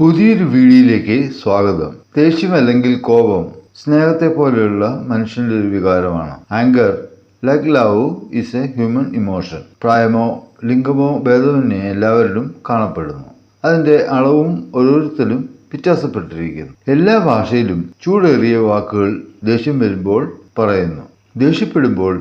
പുതിയൊരു വീഡിയോയിലേക്ക് സ്വാഗതം. ദേഷ്യം അല്ലെങ്കിൽ കോപം സ്നേഹത്തെ പോലെയുള്ള മനുഷ്യന്റെ ഒരു വികാരമാണ്. Anger like love is a human emotion പ്രായമോ ലിംഗമോ ഭേദമന്യേ എല്ലാവരിലും കാണപ്പെടുന്നു. അതിന്റെ അളവും ഓരോരുത്തരും വ്യത്യാസപ്പെട്ടിരിക്കുന്നു. എല്ലാ ഭാഷയിലും ചൂടേറിയ വാക്കുകൾ ദേഷ്യം വരുമ്പോൾ പറയുന്നു. ദേഷ്യപ്പെടുമ്പോൾ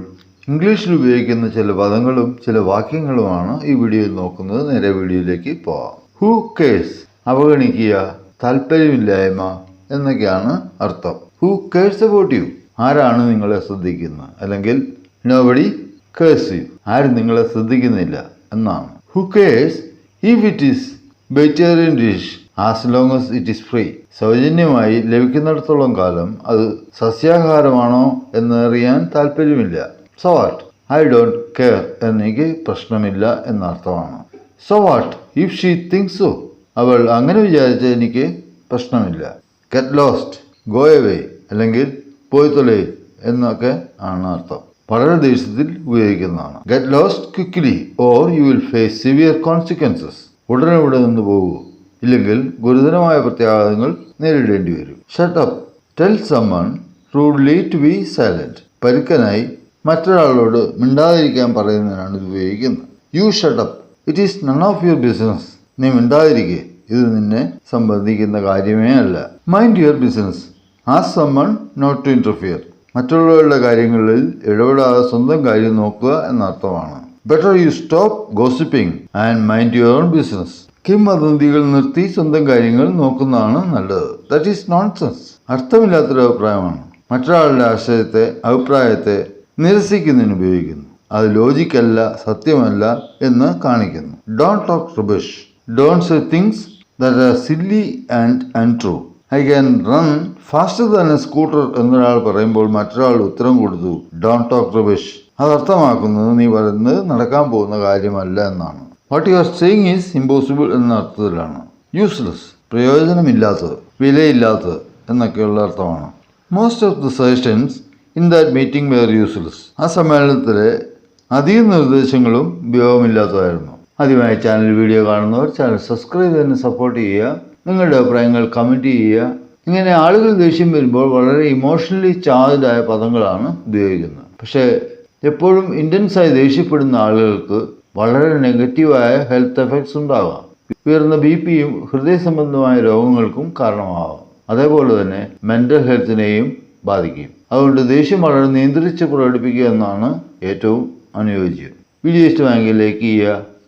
ഇംഗ്ലീഷിൽ ഉപയോഗിക്കുന്ന ചില പദങ്ങളും ചില വാക്യങ്ങളുമാണ് ഈ വീഡിയോയിൽ നോക്കുന്നത്. നേരെ വീഡിയോയിലേക്ക് പോവാം. Who curse അവഗണിക്കുക. താല്പര്യമില്ലായ്മ എന്നൊക്കെയാണ് അർത്ഥം. ഹു കേഴ്സ് അബൌട്ട് യു ആരാണ് നിങ്ങളെ ശ്രദ്ധിക്കുന്നത്? അല്ലെങ്കിൽ നോബഡി കേഴ്സ് യു ആരും നിങ്ങളെ ശ്രദ്ധിക്കുന്നില്ല എന്നാണ്. Who cares if it is vegetarian dish as long as it is free സൗജന്യമായി ലഭിക്കുന്നിടത്തോളം കാലം അത് സസ്യാഹാരമാണോ എന്നറിയാൻ താല്പര്യമില്ല. So what I don't care എന്നെനിക്ക് പ്രശ്നമില്ല എന്നർത്ഥമാണ്. So what if she thinks so അവൾ അങ്ങനെ വിചാരിച്ച് എനിക്ക് പ്രശ്നമില്ല. ഗെറ്റ് ലോസ്റ്റ് ഗോ എവേ അല്ലെങ്കിൽ പോയി തൊലേ എന്നൊക്കെ ആണ് അർത്ഥം. വളരെ ദിവസത്തിൽ ഉപയോഗിക്കുന്നതാണ്. Get lost quickly or you will face severe consequences ഉടനെ ഇവിടെ നിന്ന് പോകൂ. ഇല്ലെങ്കിൽ ഗുരുതരമായ പ്രത്യാഘാതങ്ങൾ നേരിടേണ്ടി വരും. Shut up tell someone rudely to be silent പരുക്കനായി മറ്റൊരാളോട് മിണ്ടാതിരിക്കാൻ പറയുന്നതിനാണ് ഇത് ഉപയോഗിക്കുന്നത്. You shut up it is none of your business നീ മിണ്ടാതിരിക്കെ. ഇത് നിന്നെ സംബന്ധിക്കുന്ന കാര്യമേ അല്ല. മൈൻഡ് യുവർ ബിസിനസ് ആ സമ്മൺ നോട്ട് ടു ഇന്റർഫിയർ മറ്റുള്ളവരുടെ കാര്യങ്ങളിൽ ഇടപെടാതെ സ്വന്തം കാര്യം നോക്കുക എന്നർത്ഥമാണ്. Better you stop gossiping and mind your own business കിംവദന്തികൾ നിർത്തി സ്വന്തം കാര്യങ്ങൾ നോക്കുന്നതാണ് നല്ലത്. ദറ്റ് ഈസ് നോൺസെൻസ് അർത്ഥമില്ലാത്തൊരു അഭിപ്രായമാണ്. മറ്റൊരാളുടെ ആശയത്തെ അഭിപ്രായത്തെ നിരസിക്കുന്നതിന് ഉപയോഗിക്കുന്നു. അത് ലോജിക്കല്ല സത്യമല്ല എന്ന് കാണിക്കുന്നു. Don't talk rubbish. Don't say things that are silly and untrue I can run faster than a scooter എന്നൊരാൾ പറയുമ്പോൾ മറ്റൊരാൾ ഉത്തരം കൊടുത്തു ഡോണ്ട് ടോക്ക് റബിഷ് അത് അർത്ഥമാക്കുന്നത് നീ പറയുന്നത് നടക്കാൻ പോകുന്ന കാര്യമല്ല എന്നാണ്. What you are saying is impossible എന്ന അർത്ഥത്തിലാണ്. യൂസ്ലെസ് പ്രയോജനമില്ലാത്തത് വിലയില്ലാത്തത് എന്നൊക്കെയുള്ള അർത്ഥമാണ്. Most of the suggestions in that meeting were useless ആ സമ്മേളനത്തിലെ അധിക നിർദ്ദേശങ്ങളും ഉപയോഗമില്ലാത്തതായിരുന്നു. ആദ്യമായി ചാനൽ വീഡിയോ കാണുന്നവർ ചാനൽ സബ്സ്ക്രൈബ് ചെയ്ത് സപ്പോർട്ട് ചെയ്യുക. നിങ്ങളുടെ അഭിപ്രായങ്ങൾ കമന്റ് ചെയ്യുക. ഇങ്ങനെ ആളുകൾ ദേഷ്യം വരുമ്പോൾ വളരെ ഇമോഷണലി ചാർജ്ഡായ പദങ്ങളാണ് ഉപയോഗിക്കുന്നത്. പക്ഷേ എപ്പോഴും ഇന്റൻസായി ദേഷ്യപ്പെടുന്ന ആളുകൾക്ക് വളരെ നെഗറ്റീവായ ഹെൽത്ത് എഫക്ട്സ് ഉണ്ടാകാം. ഉയർന്ന ബി പിയും ഹൃദയ സംബന്ധമായ രോഗങ്ങൾക്കും കാരണമാവാം അതേപോലെ തന്നെ മെന്റൽ ഹെൽത്തിനെയും ബാധിക്കും. അതുകൊണ്ട് ദേഷ്യം വളരെ നിയന്ത്രിച്ച് പ്രകടിപ്പിക്കുക എന്നാണ് ഏറ്റവും അനുയോജ്യം. വീഡിയോ ഇഷ്ടമായെങ്കിൽ ലൈക്ക് ചെയ്യുക.